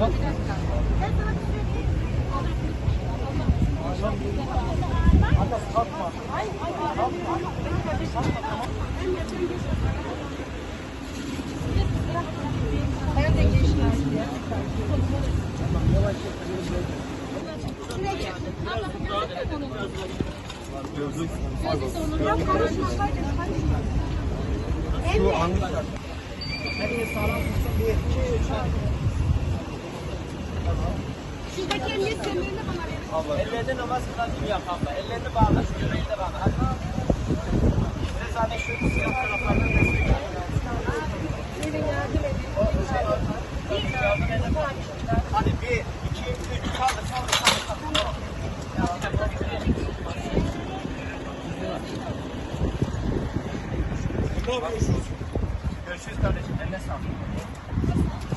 Hatta kalkma. Kalkma. Kalkma. Kalkma. Kalkma. Ellerinde namaz yap abla. Ellerini bağla. Şu bağla. Hadi. Biraz hani şu siyah taraflardan. Hadi bir, Görüşürüz kardeşim. Eline sağlık.